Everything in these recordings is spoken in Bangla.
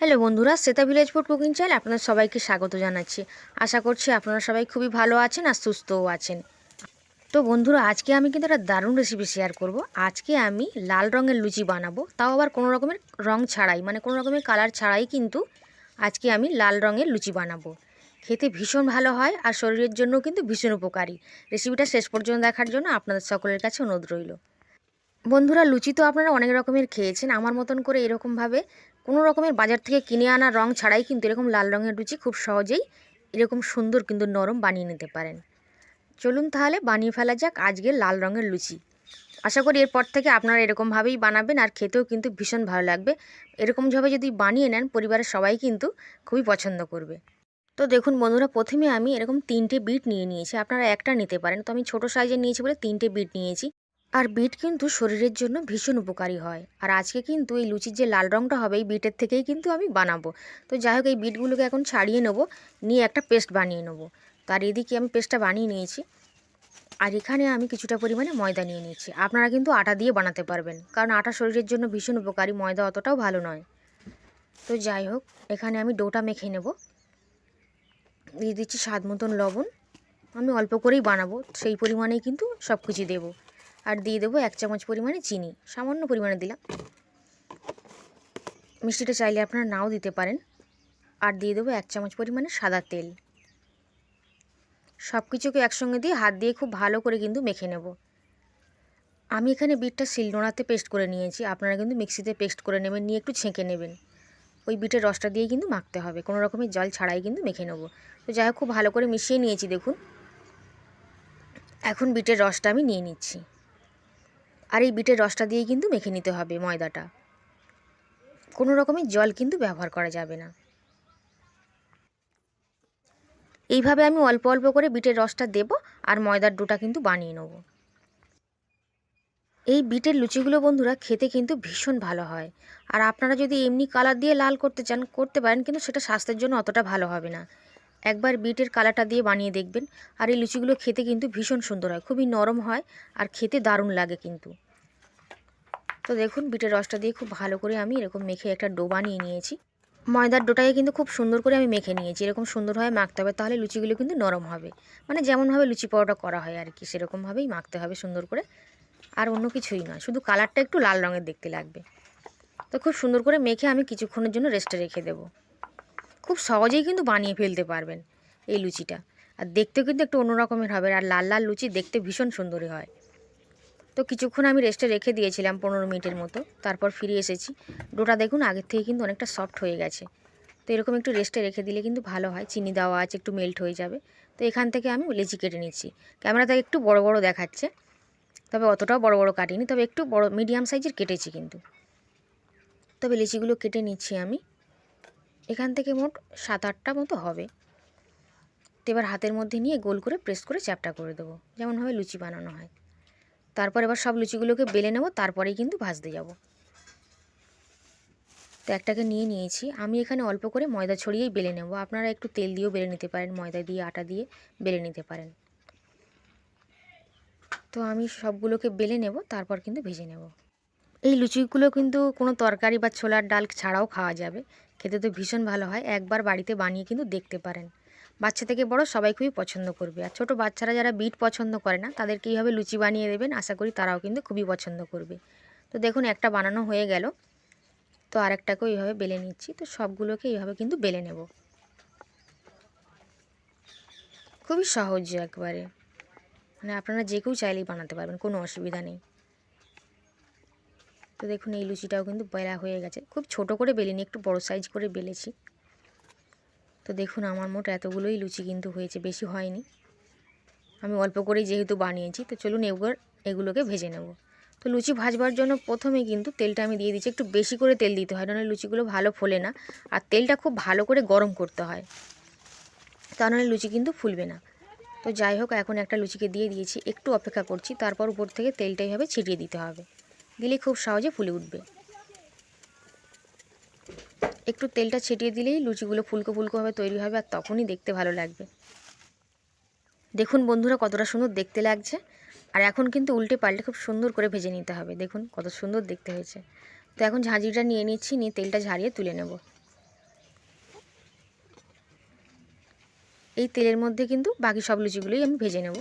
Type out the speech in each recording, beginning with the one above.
হ্যালো বন্ধুরা, Shweta village food cooking channel আপনাদের সবাইকে স্বাগত জানাচ্ছি। আশা করছি আপনারা সবাই খুবই ভালো আছেন আর সুস্থও আছেন। তো বন্ধুরা, আজকে আমি কিন্তু একটা দারুণ রেসিপি শেয়ার করব। আজকে আমি লাল রঙের লুচি বানাবো, তাও আবার কোনো রকমের রং ছাড়াই মানে কোনো রকমের কালার ছাড়াই কিন্তু আজকে আমি লাল রঙের লুচি বানাবো। খেতে ভীষণ ভালো হয় আর শরীরের জন্য কিন্তু ভীষণ উপকারী। রেসিপিটা শেষ পর্যন্ত দেখার জন্য আপনাদের সকলের কাছে অনুরোধ রইল। বন্ধুরা, লুচি তো আপনারা অনেক রকমের খেয়েছেন। আমার মতন করে এরকমভাবে কোনো রকমের বাজার থেকে কিনে আনা রং ছাড়াই কিন্তু এরকম লাল রঙের লুচি খুব সহজেই এরকম সুন্দর কিন্তু নরম বানিয়ে নিতে পারেন। চলুন তাহলে বানিয়ে ফেলা যাক আজকের লাল রঙের লুচি। আশা করি এরপর থেকে আপনারা এরকমভাবেই বানাবেন আর খেতেও কিন্তু ভীষণ ভালো লাগবে। এরকমভাবে যদি বানিয়ে নেন, পরিবারের সবাই কিন্তু খুবই পছন্দ করবে। তো দেখুন বন্ধুরা, প্রথমে আমি এরকম তিনটে বিট নিয়ে নিয়েছি। আপনারা একটা নিতে পারেন। তো আমি ছোটো সাইজের নিয়েছি বলে তিনটে বিট নিয়েছি। আর বিট কিন্তু শরীরের জন্য ভীষণ উপকারী হয়। আর আজকে কিন্তু এই লুচির যে লাল রঙটা হবে, এই বিটের থেকেই কিন্তু আমি বানাবো। তো যাই হোক, এই বিটগুলোকে এখন ছাড়িয়ে নেব, নিয়ে একটা পেস্ট বানিয়ে নেব। তার এদিকে আমি পেস্টটা বানিয়ে নিয়েছি। আর এখানে আমি কিছুটা পরিমাণে ময়দা নিয়ে নিয়েছি। আপনারা কিন্তু আটা দিয়ে বানাতে পারবেন, কারণ আটা শরীরের জন্য ভীষণ উপকারী, ময়দা অতটাও ভালো নয়। তো যাই হোক, এখানে আমি ডোটা মেখে নেব। দিয়ে দিচ্ছি স্বাদ মতন লবণ। আমি অল্প করেই বানাবো, সেই পরিমাণেই কিন্তু সব কিছু দেবো। আর দিয়ে দেবো এক চামচ পরিমাণে চিনি, সামান্য পরিমাণে দিলাম। মিষ্টিটা চাইলে আপনারা নাও দিতে পারেন। আর দিয়ে দেবো এক চামচ পরিমাণে সাদা তেল। সব কিছুকে একসঙ্গে দিয়ে হাত দিয়ে খুব ভালো করে কিন্তু মেখে নেব। আমি এখানে বিটটা শিলনোড়াতে পেস্ট করে নিয়েছি। আপনারা কিন্তু মিক্সিতে পেস্ট করে নেবেন, নিয়ে একটু ছেঁকে নেবেন। ওই বিটের রসটা দিয়েই কিন্তু মাখতে হবে। কোনো রকমের জল ছাড়াই কিন্তু মেখে নেব। তো যাই হোক, খুব ভালো করে মিশিয়ে নিয়েছি, দেখুন। এখন বিটের রসটা আমি নিয়ে নিচ্ছি। আর এই বিটের রসটা দিয়েই কিন্তু মেখে নিতে হবে ময়দাটা। কোনো রকমের জল কিন্তু ব্যবহার করা যাবে না। এইভাবে আমি অল্প অল্প করে বিটের রসটা দেব আর ময়দার ডোটা কিন্তু বানিয়ে নেব। এই বিটের লুচিগুলো বন্ধুরা খেতে কিন্তু ভীষণ ভালো হয়। আর আপনারা যদি এমনি কালার দিয়ে লাল করতে চান, করতে পারেন, কিন্তু সেটা স্বাস্থ্যের জন্য অতটা ভালো হবে না। একবার বিটের কালারটা দিয়ে বানিয়ে দেখবেন। আর এই লুচিগুলো খেতে কিন্তু ভীষণ সুন্দর হয়, খুবই নরম হয় আর খেতে দারুণ লাগে কিন্তু। তো দেখুন, বিটের রসটা দিয়ে খুব ভালো করে আমি এরকম মেখে একটা ডো বানিয়ে নিয়েছি। ময়দার ডোটাকে কিন্তু খুব সুন্দর করে আমি মেখে নিয়েছি। এরকম সুন্দরভাবে মাখতে হবে, তাহলে লুচিগুলো কিন্তু নরম হবে। মানে যেমনভাবে লুচি পাউডার করা হয় আর কি সেরকমভাবেই মাখতে হবে সুন্দর করে। আর অন্য কিছুই নয়, শুধু কালারটা একটু লাল রঙের দেখতে লাগবে। তো খুব সুন্দর করে মেখে আমি কিছুক্ষণের জন্য রেস্টে রেখে দেবো। খুব সহজেই কিন্তু বানিয়ে ফেলতে পারবেন এই লুচিটা। আর দেখতেও কিন্তু একটু অন্যরকমের হবে, আর লাল লাল লুচি দেখতে ভীষণ সুন্দরই হয়। তো কিছুক্ষণ আমি রেস্টে রেখে দিয়েছিলাম পনেরো মিনিটের মতো, তারপর ফিরে এসেছি। ডোটা দেখুন, আগের থেকে কিন্তু অনেকটা সফট হয়ে গেছে। তো এরকম একটু রেস্টে রেখে দিলে কিন্তু ভালো হয়, চিনি দেওয়া আছে, একটু মেল্ট হয়ে যাবে। তো এখান থেকে আমি লেচি কেটে নিচ্ছি। ক্যামেরাতে একটু বড় বড় দেখাচ্ছে, তবে অতটাও বড় বড় কাটিনি, তবে একটু বড় মিডিয়াম সাইজের কেটেছি কিন্তু। তবে লিচিগুলো কেটে নিচ্ছি আমি। এখান থেকে মোট সাত আটটা মতো হবে। তো এবার হাতের মধ্যে নিয়ে গোল করে প্রেস করে চ্যাপটা করে দেবো। যেমনভাবে লুচি বানানো হয়। তারপর এবার সব লুচিগুলোকে বেলে নেব, তারপরেই কিন্তু ভাজতে যাব। তো একটাকে নিয়ে নিয়েছি। আমি এখানে অল্প করে ময়দা ছড়িয়েই বেলে নেব। আপনারা একটু তেল দিয়েও বেলে নিতে পারেন, ময়দা দিয়ে, আটা দিয়ে বেলে নিতে পারেন। তো আমি সবগুলোকে বেলে নেব, তারপর কিন্তু ভেজে নেব। এই লুচিগুলো কিন্তু কোনো তরকারি বা ছোলার ডাল ছাড়াও খাওয়া যাবে। খেতে তো ভীষণ ভালো হয়। একবার বাড়িতে বানিয়ে কিন্তু দেখতে পারেন। বাচ্চা থেকে বড় সবাই খুবই পছন্দ করবে। আর ছোটো বাচ্চারা যারা বিট পছন্দ করে না, তাদেরকে এইভাবে লুচি বানিয়ে দেবেন, আশা করি তারাও কিন্তু খুবই পছন্দ করবে। তো দেখুন, একটা বানানো হয়ে গেল। তো আরেকটাকেও এইভাবে বেলে নিচ্ছি। তো সবগুলোকে এইভাবে কিন্তু বেলে নেব। খুবই সহজ একবারে। মানে আপনারা যে কেউ চাইলেই বানাতে পারবেন, কোনো অসুবিধা নেই। তো দেখুন, এই লুচিটাও কিন্তু বেলা হয়ে গেছে। খুব ছোট করে বেলিনি, একটু বড় সাইজ করে বেলেছি। তো দেখুন, আমার মোট এতগুলোই লুচি কিন্তু হয়েছে, বেশি হয়নি। আমি অল্প করেই যেহেতু বানিয়েছি, তো চলুন এবার এগুলোকে ভেজে নেব। তো লুচি ভাজবার জন্য প্রথমে কিন্তু তেলটা আমি দিয়ে দিচ্ছি, একটু বেশি করে তেল দিতে হয়, নাহলে লুচিগুলো ভালো ফোলে না। আর তেলটা খুব ভালো করে গরম করতে হয়, তা নাহলে লুচি কিন্তু ফুলবে না। তো যাই হোক, এখন একটা লুচিকে দিয়ে দিয়েছি, একটু অপেক্ষা করছি, তারপর উপর থেকে তেলটা এইভাবে ছিটিয়ে দিতে হবে। দিলে খুব সহজে ফুলে উঠবে। একটু তেলটা ছিটিয়ে দিলেই লুচিগুলো ফুলকো ফুলকোভাবে তৈরি হবে আর তখনই দেখতে ভালো লাগবে। দেখুন বন্ধুরা কতটা সুন্দর দেখতে লাগছে। আর এখন কিন্তু উল্টে পাল্টে খুব সুন্দর করে ভেজে নিতে হবে। দেখুন কত সুন্দর দেখতে হয়েছে। তো এখন ঝাঁঝিটা নিয়ে নিচ্ছি, নিয়ে তেলটা ঝাড়িয়ে তুলে নেব। এই তেলের মধ্যে কিন্তু বাকি সব লুচিগুলোই আমি ভেজে নেব।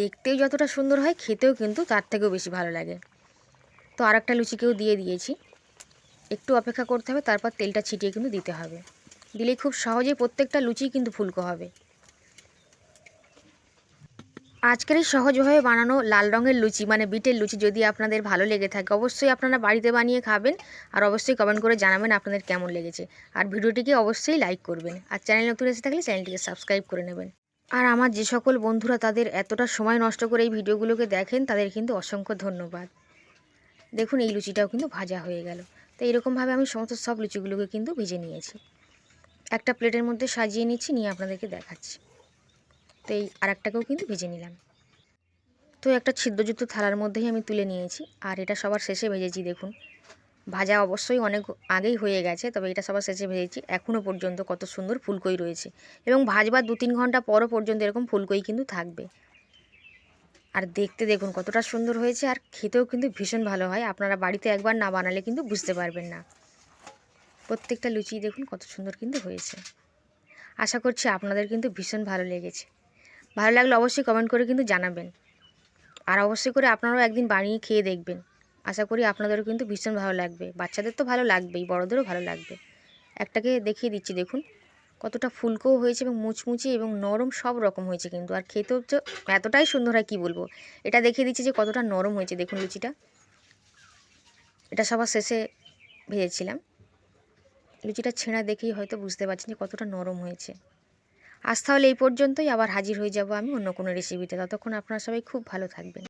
দেখতেও যতটা সুন্দর হয়, খেতেও কিন্তু তার থেকেও বেশি ভালো লাগে। তো আর একটা লুচিকেও দিয়ে দিয়েছি। একটু অপেক্ষা করতে হবে, তারপর তেলটা ছিটিয়ে কিন্তু দিতে হবে। দিলে খুব সহজেই প্রত্যেকটা লুচি কিন্তু ফুলকো হবে। আজকের এই সহজভাবে বানানো লাল রঙের লুচি মানে বিটের লুচি যদি আপনাদের ভালো লেগে থাকে, অবশ্যই আপনারা বাড়িতে বানিয়ে খাবেন আর অবশ্যই কমেন্ট করে জানাবেন আপনাদের কেমন লেগেছে। আর ভিডিওটিকে অবশ্যই লাইক করবেন আর চ্যানেল নতুন এসে থাকলে চ্যানেলটিকে সাবস্ক্রাইব করে নেবেন। আর আমার যে সকল বন্ধুরা তাদের এতটা সময় নষ্ট করে এই ভিডিওগুলোকে দেখেন, তাদের কিন্তু অসংখ্য ধন্যবাদ। দেখুন এই লুচিটাও কিন্তু ভাজা হয়ে গেল। তো এরকমভাবে আমি সমস্ত সব লুচিগুলোকে কিন্তু ভেজে নিয়েছি। একটা প্লেটের মধ্যে সাজিয়ে নিচ্ছি, নিয়ে আপনাদেরকে দেখাচ্ছি। তো এই আর একটাকেও কিন্তু ভেজে নিলাম। তো একটা ছিদ্রযুক্ত থালার মধ্যেই আমি তুলে নিয়েছি, আর এটা সবার শেষে ভেজেছি, দেখুন। ভাজা অবশ্যই অনেক আগেই হয়ে গেছে, তবে এটা সবার শেষে ভেজেছি। এখনও পর্যন্ত কত সুন্দর ফুলকই রয়েছে। এবং ভাজবার দু তিন ঘণ্টা পরও পর্যন্ত এরকম ফুলকই কিন্তু থাকবে। আর দেখতে দেখুন কতটা সুন্দর হয়েছে আর খেতেও কিন্তু ভীষণ ভালো হয়। আপনারা বাড়িতে একবার না বানালে কিন্তু বুঝতে পারবেন না। প্রত্যেকটা লুচি দেখুন কত সুন্দর কিন্তু হয়েছে। আশা করছি আপনাদের কিন্তু ভীষণ ভালো লেগেছে। ভালো লাগলে অবশ্যই কমেন্ট করে কিন্তু জানাবেন। আর অবশ্যই করে আপনারাও একদিন বানিয়ে খেয়ে দেখবেন। আশা করি আপনাদেরও কিন্তু ভীষণ ভালো লাগবে। বাচ্চাদের তো ভালো লাগবেই, বড়োদেরও ভালো লাগবে। একটাকে দেখিয়ে দিচ্ছি দেখুন। কতটা ফুলকোও হয়েছে এবং মুচমুচে এবং নরম সব রকম হয়েছে কিন্তু। আর খেতে তো এতটাই সুন্দর হয়, কী বলব? এটা দেখিয়ে দিচ্ছি যে কতটা নরম হয়েছে, দেখুন লুচিটা। এটা সবার শেষে ভেজেছিলাম। লুচিটা ছেঁড়া দেখেই হয়তো বুঝতে পারছেন যে কতটা নরম হয়েছে। আজ তাহলে এই পর্যন্তই। আবার হাজির হয়ে যাব আমি অন্য কোনো রেসিপিতে ততক্ষণ আপনারা সবাই খুব ভালো থাকবেন।